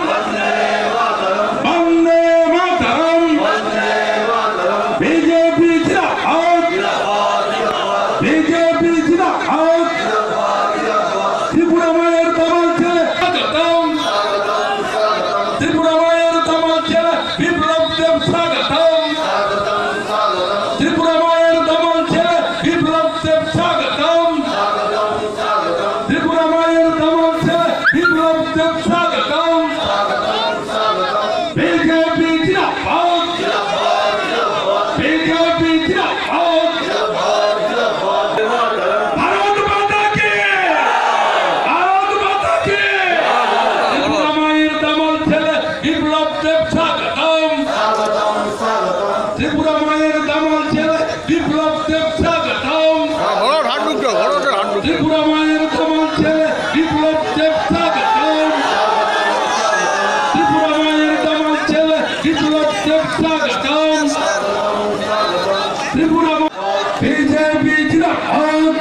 বন্দে ত্রিপুরা মায়ের তামাল ছেলে বিপ্লব দেব স্বাগতম ত্রিপুরা মায়ের তামাল ছেলে বিপ্লব দেব স্বাগতম ত্রিপুরা বিজেপি জিন্দাবাদ।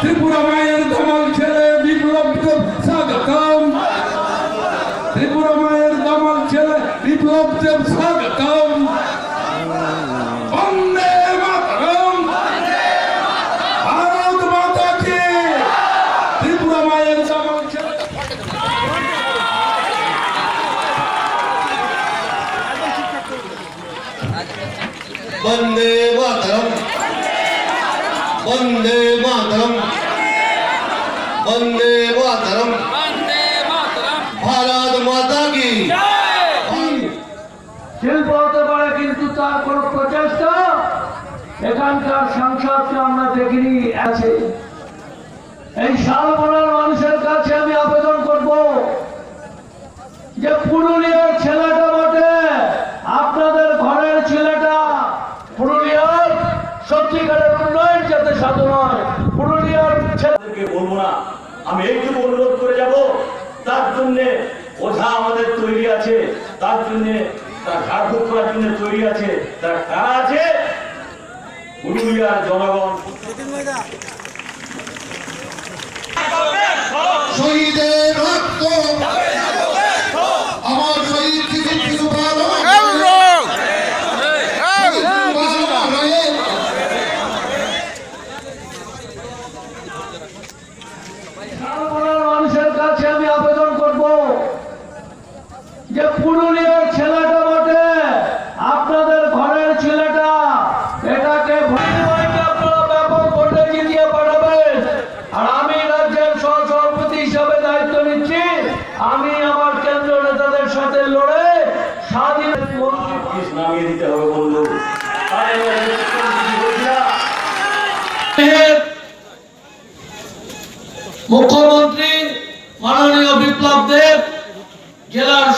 ত্রিপুরা মায়ের তামাল ছেলে বিপ্লব স্বাগতম ত্রিপুরা মায়ের তামাল ছেলে বিপ্লব দেব স্বাগতম বন্দে মাতরম ভারত মাতা কি ত্রিপুরা মায়ের তামাল ছেলে বন্দে মাতরম। বন্দে মাতরম। বন্দে মাতরম। ভারত মাতা কি? শিল্প হতে পারে কিন্তু তার কোন প্রচেষ্টা? এখানকার সংসদকে আমরা দেখিনি আছে। এই শালবনার মানুষের কাছে আমি আবেদন করব যে পুরুলিয়ার ছেলে সাধু নয়। পুরুলিয়ার ছেলে বলব না। আমি একটু অনুরোধ করে যাব। তার জন্য ওঝা আমাদের তৈরি আছে। তার জন্য তার ঝাড়ফুঁক করার জন্য তৈরি আছে। তার কারা আছে। পুরুলিয়ার জনগণ। শহীদের রক্ত আমার শহীদ থেকে কিছু ভালো শালবনের মানুষের কাছে আমি আবেদন করব যে পুরুলিয়ার ছেলেটা বটে আপনাদের ঘরের ছেলেটা এটাকে ভোটে ব্যাপক ভোটে জিতিয়ে পাঠাবেন। আর আমি রাজ্যের সহ সভাপতি হিসাবে দায়িত্ব নিচ্ছি। আমি আমার কেন্দ্র নেতাদের সাথে লড়ে স্বাধীন নামিয়ে দিতে হবে বন্ধু। মুখ্যমন্ত্রী মাননীয় বিপ্লব দেব জেলার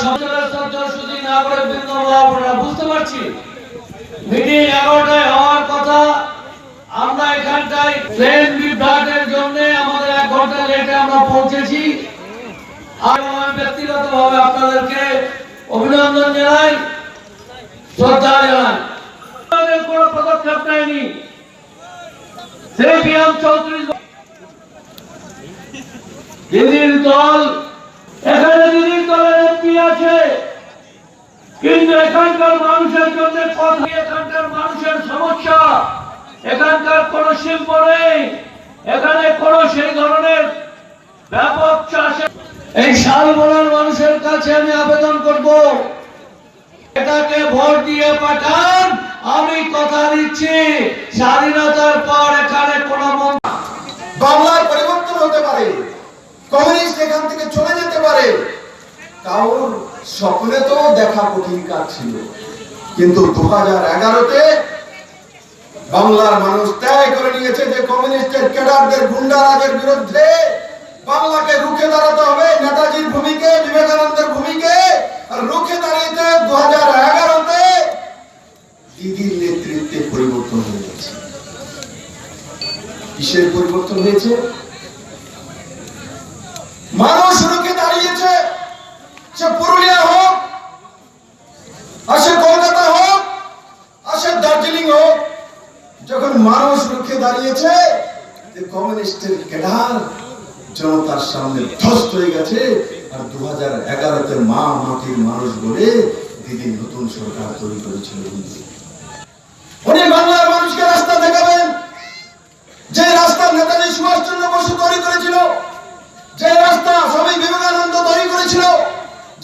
সদস্যদি নাগরিক বৃন্দ আমরা বুঝতে পারছি? মিটিং এগারোটায় হওয়ার কথা। আমরা এখানটায় ট্রেন বিভ্রাটের জন্য আমাদের এক ঘণ্টা লেটে আমরা পৌঁছেছি। আর আমি ব্যক্তিগতভাবে আপনাদেরকে অভিনন্দন জানাই, শ্রদ্ধা জানাই। কোনো পদক্ষেপ নেয়নি। সেই বিয়াম চৌত্রিশ দিদির দল এখানে দিদির দলের এমপি আছে কিন্তু এখানকার মানুষের জন্য কথা এখানকার মানুষের সমস্যা। এখানকার কোন শিল্প নেই, এখানে কোন সেই ধরনের ব্যাপক চাষে এই শালবনের মানুষের কাছে আমি আবেদন করব। এটাকে ভোট দিয়ে পাঠান, আমি কথা দিচ্ছি। স্বাধীনতার পর এখানে কোনো মন্ত্রী বাংলার পরিবর্তন হতে পারে কমিউনিস্ট এখান থেকে চলে যেতে পারে স্বপ্নে তো দেখা কঠিন কাজ ছিল। কিন্তু দু হাজার এগারোতে বাংলার মানুষ ত্যাগ করে নিয়েছে যে কমিউনিস্টের ক্যাডারদের গুন্ডারাজের বিরুদ্ধে বাংলাকে রুখে দাঁড়াতে হবে, নেতাজির ভূমিকে, বিবেকানন্দের ভূমিকে। রুখে দাঁড়িয়েছে দু হাজার এগারোতে দিদির নেতৃত্বে পরিবর্তন হয়ে গেছে। কিসের পরিবর্তন হয়েছে মানুষ রুখে দাঁড়িয়েছে সে পুরুলিয়া হোক আর সে কলকাতা হোক আর সে দার্জিলিং হোক যখন মানুষ রুখে দাঁড়িয়েছে কমিউনিস্টের কেডার জনতার সামনে ধ্বস্ত হয়ে গেছে, আর দু হাজার এগারোতে মা মাটির মানুষ বলে দিদি নতুন সরকার তৈরি করেছিল উনি বাংলার মানুষকে রাস্তা দেখাবেন। যে রাস্তা নেতাজি সুভাষচন্দ্র বসু তৈরি করেছিল, যে রাস্তা স্বামী বিবেকানন্দ তৈরি করেছিল,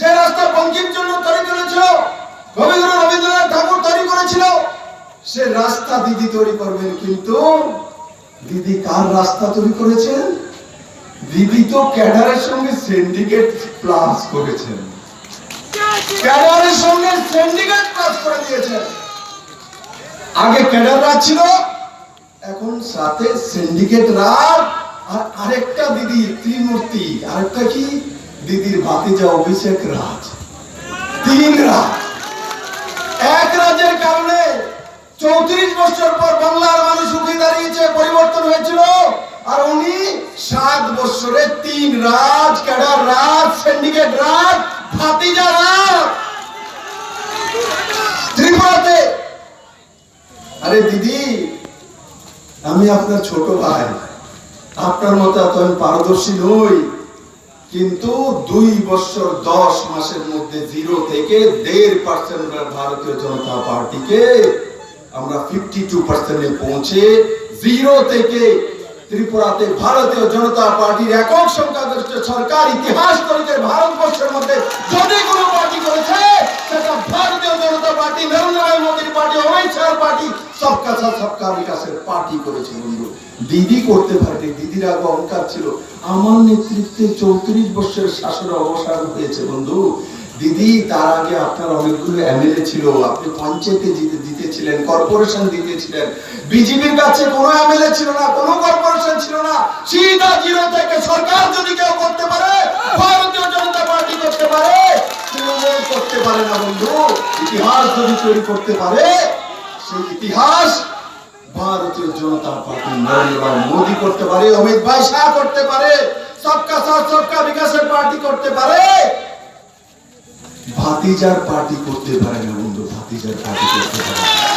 যে রাস্তা বঙ্কিমচন্দ্র তৈরি করেছিল কবিগুরু রবীন্দ্রনাথ ঠাকুর তৈরি করেছিল সে রাস্তা দিদি তৈরি করবেন, কিন্তু দিদি কার রাস্তা তৈরি করেছেন? দিদি তো ক্যাডারের সঙ্গে সিন্ডিকেট প্লাস করেছেন। ক্যাডারের সঙ্গে সিন্ডিকেট প্লাস করে দিয়েছেন। আগে ক্যাডার রাজ ছিল, এখন সাথে সিন্ডিকেট রাজ আর আরেকটা দিদি, ত্রিমূর্তি, আরেকটা কি? দিদির ভাতিজা অভিষেক রাজ। তিন রাজ। চৌত্রিশ বছর পর বাংলার মানুষ উঠে দাঁড়িয়েছে, পরিবর্তন হয়েছিল। আর উনি সাত বছরে তিন রাজ, ক্যাডার রাজ সিন্ডিকেট রাজ, ভাতিজা রাজ। ত্রিপুরাতে। আরে দিদি, আমি আপনার ছোট ভাই। আপনার মতো এত আমি পারদর্শী নই। কিন্তু দুই বছর দশ মাসের মধ্যে জিরো থেকে দেড় পার্সেন্ট ভারতীয় জনতা পার্টিকে আমরা ফিফটি টু পার্সেন্টে পৌঁছে জিরো থেকে ত্রিপুরাতে ভারতীয় জনতা পার্টির একক সংখ্যাগরিষ্ঠ সরকার ইতিহাস তরিতে ভারতবর্ষের মধ্যে যদি কোনো পার্টি করেছে, সেটা ভারতীয় জনতা পার্টি, নরেন্দ্র মোদীর পার্টি, অমিত শাহ পার্টি, সবকা সাথ, সবকা বিকাশের পার্টি করেছে বন্ধু। দিদি করতে পারেনি, দিদির আগে অহংকার ছিল। আমার নেতৃত্বে চৌত্রিশ বছরের শাসনের অবসান হয়েছে বন্ধু। দিদি, তার আগে আপনার অনেকগুলো এমএলএ ছিল, আপনি পঞ্চায়েতে জিতে জিতেছিলেন কর্পোরেশন জিতেছিলেন। বিজেপির কাছে কোনো এমএলএ ছিল না, কোনো কর্পোরেশন ছিল না। সিধা জিরো থেকে সরকার যদি কেউ করতে পারে, ভারতীয় জনতা পার্টি করতে পারে। তৃণমূল করতে পারে না, বন্ধু। ইতিহাস যদি তৈরি করতে পারে, সেই ইতিহাস ভারতীয় জনতা পার্টি নরেন্দ্র মোদী করতে পারে, অমিত ভাই শাহ করতে পারে, সবকা সাথ, সবকা বিকাশের পার্টি করতে পারে। ভাতিজার পার্টি করতে পারে না বন্ধু ভাতিজার পার্টি করতে পারে না।